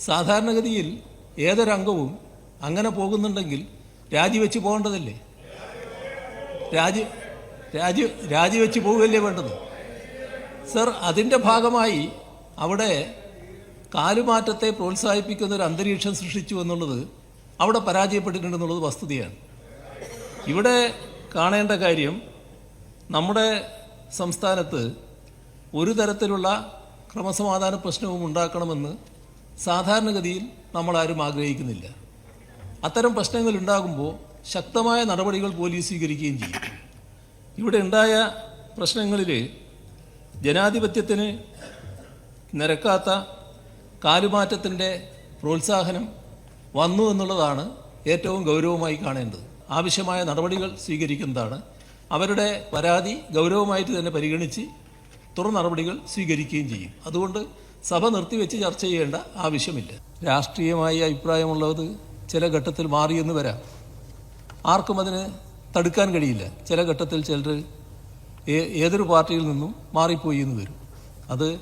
സാധാരണഗതിയിൽ ഏതൊരംഗവും അങ്ങനെ പോകുന്നുണ്ടെങ്കിൽ രാജിവെച്ച് പോകേണ്ടതല്ലേ? രാജി രാജി രാജിവെച്ച് പോവുകയല്ലേ വേണ്ടത്? സർ അതിന്റെ ഭാഗമായി അവിടെ കാലുമാറ്റത്തെ പ്രോത്സാഹിപ്പിക്കുന്ന ഒരു അന്തരീക്ഷം സൃഷ്ടിച്ചു എന്നുള്ളത് അവിടെ പരാജയപ്പെട്ടിട്ടുണ്ടെന്നുള്ളത് വസ്തുതയാണ്. ഇവിടെ കാണേണ്ട കാര്യം നമ്മുടെ സംസ്ഥാനത്ത് ഒരു തരത്തിലുള്ള ക്രമസമാധാന പ്രശ്നവും ഉണ്ടാക്കണമെന്ന് സാധാരണഗതിയിൽ നമ്മളാരും ആഗ്രഹിക്കുന്നില്ല. അത്തരം പ്രശ്നങ്ങൾ ഉണ്ടാകുമ്പോൾ ശക്തമായ നടപടികൾ പോലീസ് സ്വീകരിക്കുകയും ചെയ്യും. ഇവിടെ ഉണ്ടായ പ്രശ്നങ്ങളിൽ ജനാധിപത്യത്തിന് നിരക്കാത്ത കാലുമാറ്റത്തിന്റെ പ്രോത്സാഹനം വന്നു എന്നുള്ളതാണ് ഏറ്റവും ഗൗരവമായി കാണേണ്ടത്. ആവശ്യമായ നടപടികൾ സ്വീകരിക്കുന്നതാണ്. അവരുടെ പരാതി ഗൗരവമായിട്ട് തന്നെ പരിഗണിച്ച് തുടർ നടപടികൾ സ്വീകരിക്കുകയും ചെയ്യും. അതുകൊണ്ട് സഭ നിർത്തിവെച്ച് ചർച്ച ചെയ്യേണ്ട ആവശ്യമില്ല. രാഷ്ട്രീയമായി അഭിപ്രായമുള്ളത് ചില ഘട്ടത്തിൽ മാറിയെന്ന് വരാം. ആർക്കും അതിന് തടുക്കാൻ കഴിയില്ല. ചില ഘട്ടത്തിൽ ചിലർ ഏതൊരു പാർട്ടിയിൽ നിന്നും മാറിപ്പോയി എന്ന് വരും. അത്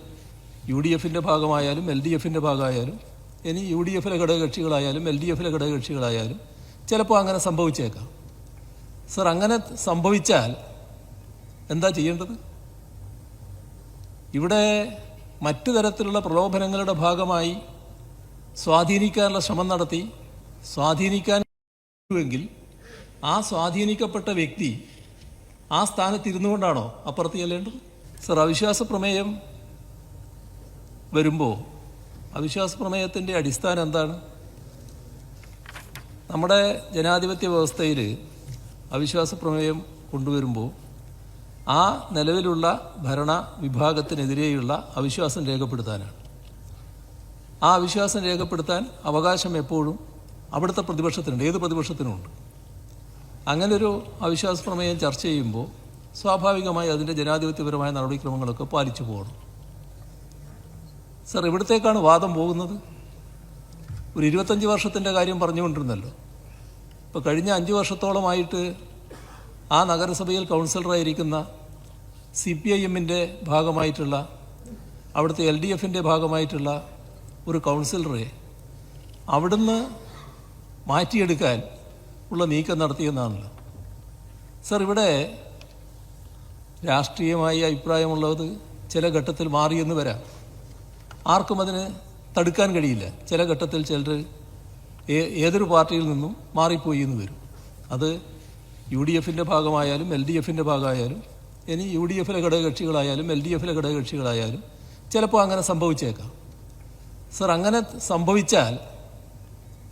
യു ഡി എഫിന്റെ ഭാഗമായാലും എൽ ഡി എഫിന്റെ ഭാഗമായാലും ഇനി യു ഡി എഫിലെ ഘടകകക്ഷികളായാലും എൽ ഡി എഫിലെ ഘടകകക്ഷികളായാലും ചിലപ്പോൾ അങ്ങനെ സംഭവിച്ചേക്കാം. സർ അങ്ങനെ സംഭവിച്ചാൽ എന്താ ചെയ്യേണ്ടത്? ഇവിടെ മറ്റു തരത്തിലുള്ള പ്രലോഭനങ്ങളുടെ ഭാഗമായി സ്വാധീനിക്കാനുള്ള ശ്രമം നടത്തി. സ്വാധീനിക്കാൻ എങ്കിൽ ആ സ്വാധീനിക്കപ്പെട്ട വ്യക്തി ആ സ്ഥാനത്ത് ഇരുന്നു കൊണ്ടാണോ അപ്പുറത്ത് ചെല്ലേണ്ടത്? സർ അവിശ്വാസ പ്രമേയം വരുമ്പോൾ അവിശ്വാസ പ്രമേയത്തിന്റെ അടിസ്ഥാനം എന്താണ്? നമ്മുടെ ജനാധിപത്യ വ്യവസ്ഥയിൽ അവിശ്വാസ പ്രമേയം കൊണ്ടുവരുമ്പോൾ ആ നിലവിലുള്ള ഭരണ വിഭാഗത്തിനെതിരെയുള്ള അവിശ്വാസം രേഖപ്പെടുത്താനാണ്. ആ അവിശ്വാസം രേഖപ്പെടുത്താൻ അവകാശം എപ്പോഴും അവിടുത്തെ പ്രതിപക്ഷത്തിനുണ്ട്. ഏത് പ്രതിപക്ഷത്തിനുമുണ്ട്? അങ്ങനൊരു അവിശ്വാസ പ്രമേയം ചർച്ച ചെയ്യുമ്പോൾ സ്വാഭാവികമായി അതിന്റെ ജനാധിപത്യപരമായ നടപടിക്രമങ്ങളൊക്കെ പാലിച്ചു പോകണം. സർ ഇവിടത്തേക്കാണ് വാദം പോകുന്നത്? ഒരു ഇരുപത്തഞ്ച് വർഷത്തിന്റെ കാര്യം പറഞ്ഞുകൊണ്ടിരുന്നല്ലോ. ഇപ്പോൾ കഴിഞ്ഞ അഞ്ച് വർഷത്തോളമായിട്ട് ആ നഗരസഭയിൽ കൗൺസിലറായിരിക്കുന്ന സി പി ഐ എമ്മിന്റെ ഭാഗമായിട്ടുള്ള അവിടുത്തെ എൽ ഡി എഫിന്റെ ഭാഗമായിട്ടുള്ള ഒരു കൗൺസിലറെ അവിടുന്ന് മാറ്റിയെടുക്കാൻ ഉള്ള നീക്കം നടത്തിയെന്നാണല്ലോ. സർ ഇവിടെ രാഷ്ട്രീയമായി അഭിപ്രായമുള്ളത് ചില ഘട്ടത്തിൽ മാറിയെന്ന് വരാം. ആർക്കും അതിന് തടുക്കാൻ കഴിയില്ല. ചില ഘട്ടത്തിൽ ചിലർ ഏതൊരു പാർട്ടിയിൽ നിന്നും മാറിപ്പോയി എന്ന് വരും. അത് യു ഡി എഫിന്റെ ഭാഗമായാലും എൽ ഡി എഫിന്റെ ഭാഗമായാലും ഇനി യു ഡി എഫിലെ ഘടകകക്ഷികളായാലും എൽ ഡി എഫിലെ ഘടകകക്ഷികളായാലും ചിലപ്പോൾ അങ്ങനെ സംഭവിച്ചേക്കാം. സർ അങ്ങനെ സംഭവിച്ചാൽ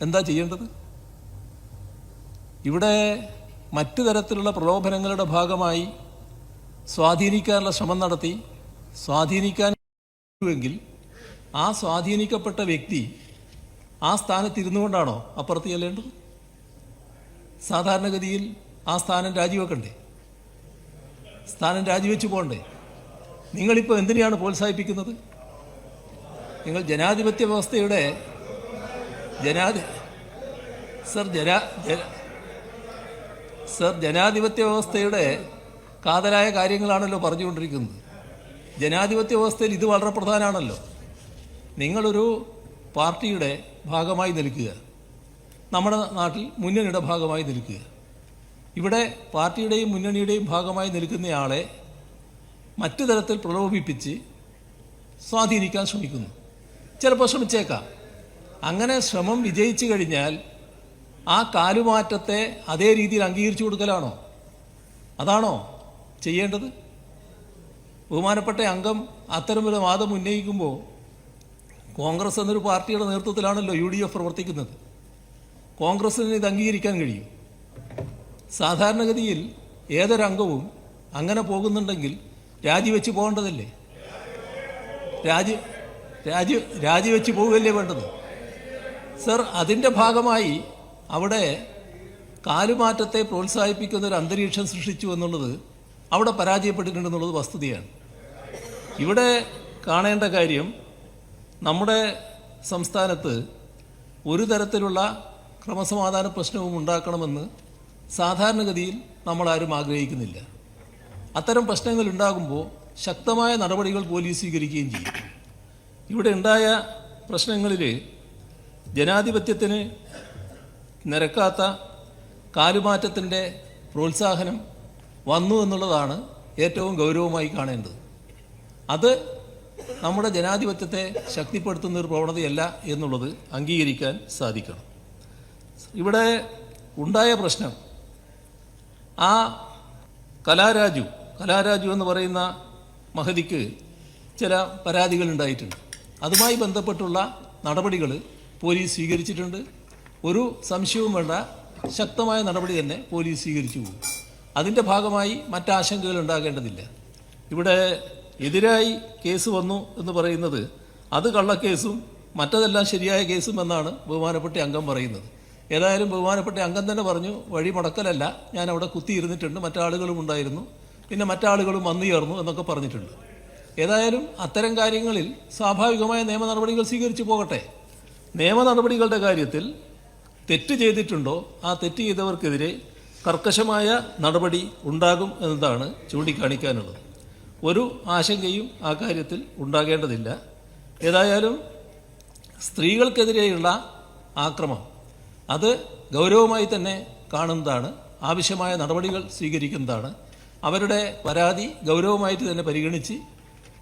എന്താ ചെയ്യേണ്ടത്? ഇവിടെ മറ്റു തരത്തിലുള്ള പ്രലോഭനങ്ങളുടെ ഭാഗമായി സ്വാധീനിക്കാനുള്ള ശ്രമം നടത്തി സ്വാധീനിക്കാൻ എങ്കിൽ ആ സ്വാധീനിക്കപ്പെട്ട വ്യക്തി ആ സ്ഥാനത്ത് ഇരുന്നു കൊണ്ടാണോ അപ്പുറത്ത് ചെല്ലേണ്ടത്? സാധാരണഗതിയിൽ ആ സ്ഥാനം രാജിവെക്കണ്ടേ? സ്ഥാനം രാജിവെച്ച് പോകണ്ടേ? നിങ്ങളിപ്പോൾ എന്തിനെയാണ് പ്രോത്സാഹിപ്പിക്കുന്നത്? നിങ്ങൾ ജനാധിപത്യ വ്യവസ്ഥയുടെ ജനാധി സർ ജനാ സർ ജനാധിപത്യ വ്യവസ്ഥയുടെ കാതലായ കാര്യങ്ങളാണല്ലോ പറഞ്ഞുകൊണ്ടിരിക്കുന്നത്. ജനാധിപത്യ വ്യവസ്ഥയിൽ ഇത് വളരെ പ്രധാനമാണല്ലോ. നിങ്ങളൊരു പാർട്ടിയുടെ ഭാഗമായി നിൽക്കുക. നമ്മുടെ നാട്ടിൽ മുന്നണിയുടെ ഭാഗമായി നിൽക്കുക. ഇവിടെ പാർട്ടിയുടെയും മുന്നണിയുടെയും ഭാഗമായി നിൽക്കുന്നയാളെ മറ്റു തരത്തിൽ പ്രലോഭിപ്പിച്ച് സ്വാധീനിക്കാൻ ശ്രമിക്കുന്നു. ചിലപ്പോൾ ശ്രമിച്ചേക്കാം. അങ്ങനെ ശ്രമം വിജയിച്ചു കഴിഞ്ഞാൽ ആ കാലുമാറ്റത്തെ അതേ രീതിയിൽ അംഗീകരിച്ചു കൊടുക്കലാണോ? അതാണോ ചെയ്യേണ്ടത്? ബഹുമാനപ്പെട്ട അംഗം അത്തരമൊരു വാദം ഉന്നയിക്കുമ്പോൾ കോൺഗ്രസ് എന്നൊരു പാർട്ടിയുടെ നേതൃത്വത്തിലാണല്ലോ യു ഡി എഫ് പ്രവർത്തിക്കുന്നത്. കോൺഗ്രസ്സിന് ഇത് അംഗീകരിക്കാൻ കഴിയും. സാധാരണഗതിയിൽ ഏതൊരംഗവും അങ്ങനെ പോകുന്നുണ്ടെങ്കിൽ രാജിവെച്ച് പോകേണ്ടതല്ലേ? രാജി രാജി രാജിവെച്ച് പോവുകയല്ലേ വേണ്ടത്? സർ അതിന്റെ ഭാഗമായി അവിടെ കാലുമാറ്റത്തെ പ്രോത്സാഹിപ്പിക്കുന്ന ഒരു അന്തരീക്ഷം സൃഷ്ടിച്ചു എന്നുള്ളത് അവിടെ പരാജയപ്പെട്ടിട്ടുണ്ടെന്നുള്ളത് വസ്തുതയാണ്. ഇവിടെ കാണേണ്ട കാര്യം നമ്മുടെ സംസ്ഥാനത്ത് ഒരു തരത്തിലുള്ള ക്രമസമാധാന പ്രശ്നവും ഉണ്ടാക്കണമെന്ന് സാധാരണഗതിയിൽ നമ്മളാരും ആഗ്രഹിക്കുന്നില്ല. അത്തരം പ്രശ്നങ്ങൾ ഉണ്ടാകുമ്പോൾ ശക്തമായ നടപടികൾ പോലീസ് സ്വീകരിക്കുകയും ചെയ്യും. ഇവിടെ ഉണ്ടായ പ്രശ്നങ്ങളിൽ ജനാധിപത്യത്തിന് നിരക്കാത്ത കാലുമാറ്റത്തിന്റെ പ്രോത്സാഹനം വന്നു എന്നുള്ളതാണ് ഏറ്റവും ഗൗരവമായി കാണേണ്ടത്. അത് നമ്മുടെ ജനാധിപത്യത്തെ ശക്തിപ്പെടുത്തുന്ന ഒരു പ്രവണതയല്ല എന്നുള്ളത് അംഗീകരിക്കാൻ സാധിക്കണം. ഇവിടെ ഉണ്ടായ പ്രശ്നം ആ കലാരാജു കലാരാജു എന്ന് പറയുന്ന മഹതിക്ക് ചില പരാതികൾ ഉണ്ടായിട്ടുണ്ട്. അതുമായി ബന്ധപ്പെട്ടുള്ള നടപടികൾ പോലീസ് സ്വീകരിച്ചിട്ടുണ്ട്. ഒരു സംശയവും വേണ്ട ശക്തമായ നടപടി തന്നെ പോലീസ് സ്വീകരിച്ചു പോകും. അതിന്റെ ഭാഗമായി മറ്റാശങ്കകൾ ഉണ്ടാകേണ്ടതില്ല. ഇവിടെ എതിരായി കേസ് വന്നു എന്ന് പറയുന്നത് അത് കള്ളക്കേസും മറ്റതെല്ലാം ശരിയായ കേസും എന്നാണ് ബഹുമാനപ്പെട്ട അംഗം പറയുന്നത്. ഏതായാലും ബഹുമാനപ്പെട്ട അംഗം തന്നെ പറഞ്ഞു വഴി മുടക്കലല്ല. ഞാൻ അവിടെ കുത്തിയിരുന്നിട്ടുണ്ട്. മറ്റാളുകളും ഉണ്ടായിരുന്നു. പിന്നെ മറ്റാളുകളും വന്നു ചേർന്നു എന്നൊക്കെ പറഞ്ഞിട്ടുണ്ട്. ഏതായാലും അത്തരം കാര്യങ്ങളിൽ സ്വാഭാവികമായ നിയമ നടപടികൾ സ്വീകരിച്ചു പോകട്ടെ. നിയമ നടപടികളുടെ കാര്യത്തിൽ തെറ്റ് ചെയ്തിട്ടുണ്ടോ? ആ തെറ്റ് ചെയ്തവർക്കെതിരെ കർക്കശമായ നടപടി ഉണ്ടാകും എന്നതാണ് ചൂണ്ടിക്കാണിക്കാനുള്ളത്. ഒരു ആശങ്കയും ആ കാര്യത്തിൽ ഉണ്ടാകേണ്ടതില്ല. ഏതായാലും സ്ത്രീകൾക്കെതിരെയുള്ള ആക്രമം അത് ഗൗരവമായി തന്നെ കാണുന്നതാണ്. ആവശ്യമായ നടപടികൾ സ്വീകരിക്കുന്നതാണ്. അവരുടെ പരാതി ഗൗരവമായിട്ട് തന്നെ പരിഗണിച്ച്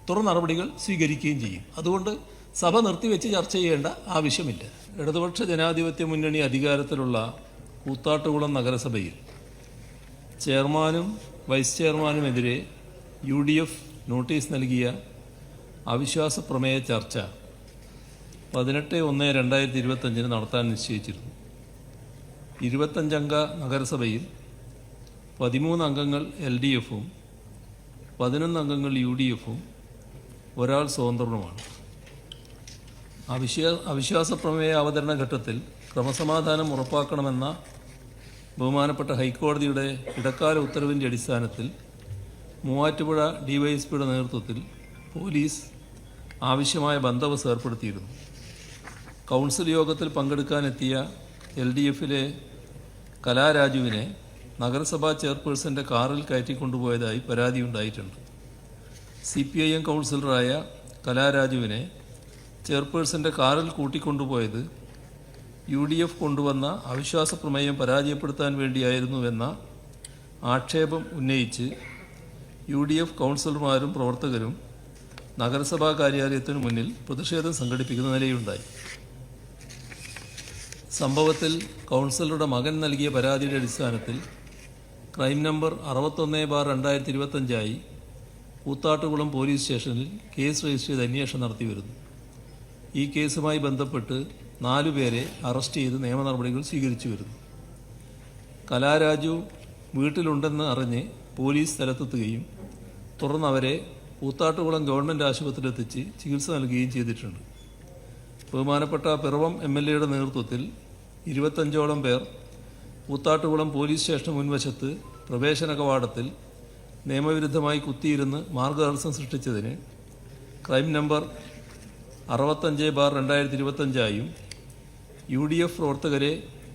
തുടർ നടപടികൾ സ്വീകരിക്കുകയും ചെയ്യും. അതുകൊണ്ട് സഭ നിർത്തിവെച്ച് ചർച്ച ചെയ്യേണ്ട ആവശ്യമില്ല. ഇടതുപക്ഷ ജനാധിപത്യ മുന്നണി അധികാരത്തിലുള്ള കൂത്താട്ടുകുളം നഗരസഭയിൽ ചെയർമാനും വൈസ് ചെയർമാനുമെതിരെ യു ഡി എഫ് നോട്ടീസ് നൽകിയ അവിശ്വാസ പ്രമേയ ചർച്ച പതിനെട്ട് ഒന്ന് രണ്ടായിരത്തി ഇരുപത്തഞ്ചിന് നടത്താൻ നിശ്ചയിച്ചിരുന്നു. ഇരുപത്തഞ്ചംഗ നഗരസഭയിൽ പതിമൂന്ന് അംഗങ്ങൾ എൽ ഡി എഫും പതിനൊന്ന് അംഗങ്ങൾ യു ഡി എഫും ഒരാൾ സ്വതന്ത്രനുമാണ് അവിശ്വാ അവിശ്വാസ പ്രമേയ അവതരണ ഘട്ടത്തിൽ ക്രമസമാധാനം ഉറപ്പാക്കണമെന്ന ബഹുമാനപ്പെട്ട ഹൈക്കോടതിയുടെ ഇടക്കാല ഉത്തരവിന്റെ അടിസ്ഥാനത്തിൽ മൂവാറ്റുപുഴ ഡിവൈഎസ്പിയുടെ നേതൃത്വത്തിൽ പോലീസ് ആവശ്യമായ ബന്ദോബസ്ത് ഏർപ്പെടുത്തിയിരുന്നു. കൗൺസിൽ യോഗത്തിൽ പങ്കെടുക്കാനെത്തിയ എൽ ഡി എഫിലെ കലാരാജുവിനെ നഗരസഭാ ചെയർപേഴ്സന്റെ കാറിൽ കയറ്റിക്കൊണ്ടുപോയതായി പരാതിയുണ്ടായിട്ടുണ്ട് സി പി ഐ എം കൗൺസിലറായ കലാരാജുവിനെ ചെയർപേഴ്സന്റെ കാറിൽ കൂട്ടിക്കൊണ്ടുപോയത് യു ഡി എഫ് കൊണ്ടുവന്ന അവിശ്വാസ പ്രമേയം പരാജയപ്പെടുത്താൻ വേണ്ടിയായിരുന്നുവെന്ന ആക്ഷേപം ഉന്നയിച്ച് യു ഡി എഫ് കൗൺസിലർമാരും പ്രവർത്തകരും നഗരസഭാ കാര്യാലയത്തിനു മുന്നിൽ പ്രതിഷേധം സംഘടിപ്പിക്കുന്ന നിലയുണ്ടായി. സംഭവത്തിൽ കൗൺസിലറുടെ മകൻ നൽകിയ പരാതിയുടെ അടിസ്ഥാനത്തിൽ ക്രൈം നമ്പർ അറുപത്തൊന്ന് ബാർ രണ്ടായിരത്തി ഇരുപത്തഞ്ചായി കൂത്താട്ടുകുളം പോലീസ് സ്റ്റേഷനിൽ കേസ് രജിസ്റ്റർ ചെയ്ത് അന്വേഷണം നടത്തി വരുന്നു. ഈ കേസുമായി ബന്ധപ്പെട്ട് നാലുപേരെ അറസ്റ്റ് ചെയ്ത് നിയമ നടപടികൾ സ്വീകരിച്ചു വരുന്നു. കലാരാജു വീട്ടിലുണ്ടെന്ന് അറിഞ്ഞ് പോലീസ് സ്ഥലത്തെത്തുകയും തുടർന്ന് അവരെ കൂത്താട്ടുകുളം ഗവൺമെന്റ് ആശുപത്രിയിലെത്തിച്ച് ചികിത്സ നൽകുകയും ചെയ്തിട്ടുണ്ട്. ബഹുമാനപ്പെട്ട പിറവം എം എൽ എയുടെ നേതൃത്വത്തിൽ ഇരുപത്തഞ്ചോളം പേർ കൂത്താട്ടുകുളം പോലീസ് സ്റ്റേഷൻ മുൻവശത്ത് പ്രവേശന കവാടത്തിൽ നിയമവിരുദ്ധമായി കുത്തിയിരുന്ന് മാർഗതടസ്സം സൃഷ്ടിച്ചതിന് ക്രൈം നമ്പർ അറുപത്തഞ്ച് ബാർ രണ്ടായിരത്തി ഇരുപത്തഞ്ചായും യു ഡി എഫ് പ്രവർത്തകരെ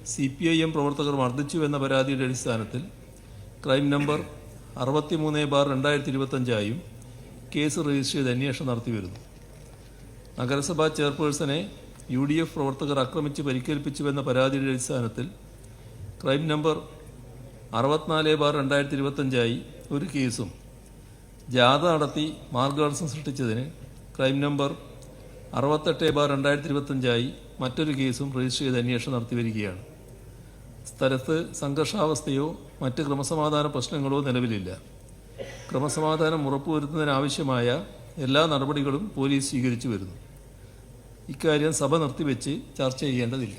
സി പി ഐ എം പ്രവർത്തകർ മർദ്ദിച്ചു എന്ന പരാതിയുടെ അടിസ്ഥാനത്തിൽ ക്രൈം നമ്പർ അറുപത്തിമൂന്ന് ബാർ രണ്ടായിരത്തി ഇരുപത്തഞ്ചായും കേസ് രജിസ്റ്റർ ചെയ്ത് അന്വേഷണം നടത്തിവരുന്നു. നഗരസഭാ ചെയർപേഴ്സണെ യു ഡി എഫ് പ്രവർത്തകർ ആക്രമിച്ച് പരിക്കേൽപ്പിച്ചുവെന്ന പരാതിയുടെ അടിസ്ഥാനത്തിൽ ക്രൈം നമ്പർ അറുപത്തിനാല് ബാർ രണ്ടായിരത്തി ഇരുപത്തഞ്ചായി ഒരു കേസും ജാഥ നടത്തി മാർഗദർശനം സൃഷ്ടിച്ചതിന് ക്രൈം നമ്പർ അറുപത്തെട്ട് ബാർ രണ്ടായിരത്തി ഇരുപത്തഞ്ചായി മറ്റൊരു കേസും രജിസ്റ്റർ ചെയ്ത് അന്വേഷണം നടത്തി വരികയാണ്. സ്ഥലത്ത് സംഘർഷാവസ്ഥയോ മറ്റ് ക്രമസമാധാന പ്രശ്നങ്ങളോ നിലവിലില്ല. ക്രമസമാധാനം ഉറപ്പുവരുത്തുന്നതിനാവശ്യമായ എല്ലാ നടപടികളും പോലീസ് സ്വീകരിച്ചു വരുന്നു. ഇക്കാര്യം സഭ നിർത്തിവെച്ച് ചർച്ച ചെയ്യേണ്ടതില്ല.